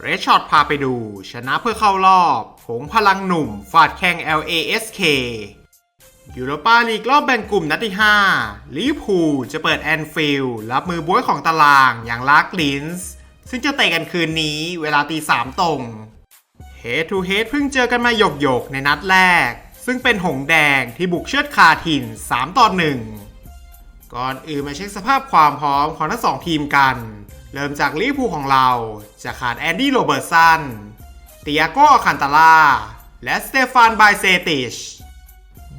เรชช็อตพาไปดู ชนะเพื่อเข้ารอบ ผงพลังหนุ่ม ฟาดแข่ง LASK ยูโรปาลีกรอบแบ่งกลุ่มนัดที่ 5 ลิเวอร์พูลจะเปิดแอนฟิลด์รับมือบ้วยของตารางอย่างลากลินส์ซึ่งจะเตะกันคืนนี้เวลาตีสามตรงเฮดทูเฮดเพิ่งเจอกันมาหยกหยกๆในนัดแรก ซึ่งเป็นหงแดงที่บุกเชือดคาถิ่น 3 ต่อ 1 ก่อนอื่นมาเช็คสภาพความพร้อมของทั้งสองทีมกัน เริ่มจากลิพูของเราจะขาดแอนดี้โรเบิร์ตสันเตียโกอาคันตาลา และสเตฟานไบเซติช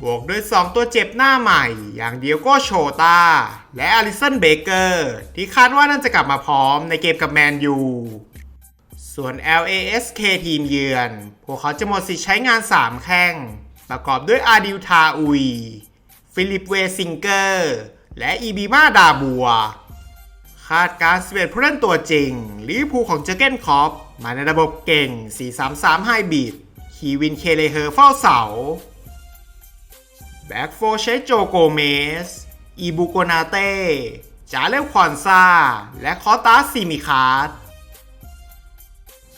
บวกด้วย 2 ตัวเจ็บหน้าใหม่ อย่างเดียโกโชตา และอลิสันเบเกอร์ ที่คาดว่าน่าจะกลับมาพร้อมในเกมกับแมนยูส่วน LASK ทีมเยือน พวกเขาจะหมดสิทธิ์ใช้งาน 3 แข้ง ประกอบด้วยอาดิวทาอุย ฟิลิปเวซิงเกอร์ และอีบีมาดาบัว คาดการณ์11ผู้เล่นตัวจริงลิเวอร์พูลของเจอเกนคอปมาในระบบเก่ง 4-3-3ไฮบริดคีวินเคเลเฮอร์เฝ้าเสา แบ็กโฟร์ใช้โจโกเมส อีบุโกนาเต้จาเลฟคอนซา และคอตาซิมิคาร์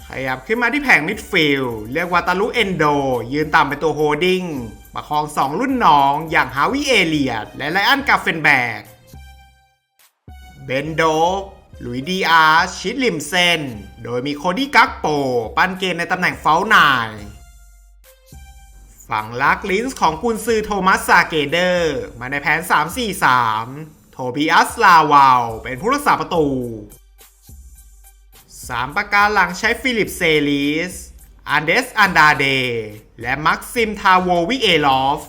ขยับขึ้นมาที่แผงมิดฟิลด์เรียกว่าตาลุเอนโด ยืนต่ำเป็นตัวโฮดดิ้ง ประคองสองรุ่นน้องอย่างฮาวิเอเลียด และไลอันกาเฟนแบก เบนโดกหลุยดีอาร์ชิดลิมเซน โดยมีโคดี้กักโป ปั้นเกมในตำแหน่งเฟลนาย ฝั่งลักลินส์ของกุนซือโทมัสซาเกเดอร์ มาในแผน 3-4-3 โทบิอัสลาวาว เป็นผู้รักษาประตูสามประการหลังใช้ฟิลิปเซลิส อันเดสอันดาเด และมักซิมทาโววิเอลอฟ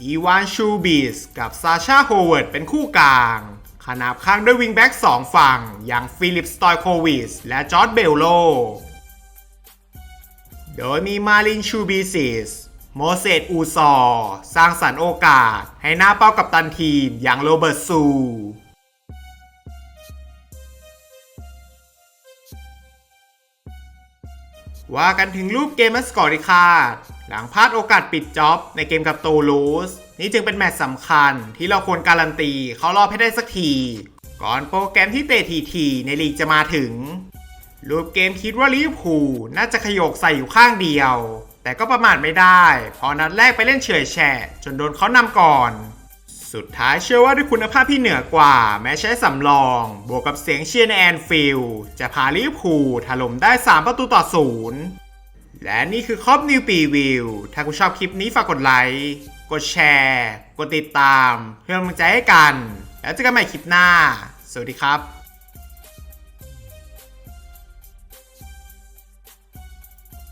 อีวานชูบิสกับซาชาโฮเวิร์ดเป็นคู่กลาง ขนาบข้างด้วยวิงแบ็กสองฝั่ง อย่างฟิลิปสตอยโควิสและจอร์ดเบลโล โดยมีมาลินชูบิซิสโมเสสอูซอร์สร้างสรรค์โอกาส ให้หน้าเป้ากับตันทีมอย่างโรเบิร์ตซูว่ากันถึงรูปเกมสกอร์ที่คาด หลังพลาดโอกาสปิดจ็อบในเกมกับตูลูสนี่จึงเป็นแมตช์สำคัญที่เราควรการันตีเขารอบให้ได้สักที ก่อนโปรแกรมที่เตะทีๆในลีกจะมาถึง รูปเกมคิดว่าลิเวอร์พูลน่าจะขยโกใส่อยู่ข้างเดียว แต่ก็ประมาทไม่ได้เพอนัดแรกไปเล่นเฉยแฉะจนโดนเขานำก่อน สุดท้ายเชื่อว่าด้วยคุณภาพที่เหนือกว่า แม้ใช้สำรอง บวกกับเสียงเชียร์ในแอนฟิลด์จะพาลิเวอร์พูลถล่มได้ 3 ประตูต่อศูนย์ และนี่คือครอบนิวปีวิว ถ้าคุณชอบคลิปนี้ฝากกดไลค์ กดแชร์ กดติดตาม เพื่อเป็นกำลังใจให้กัน แล้วเจอกันใหม่คลิปหน้า สวัสดีครับ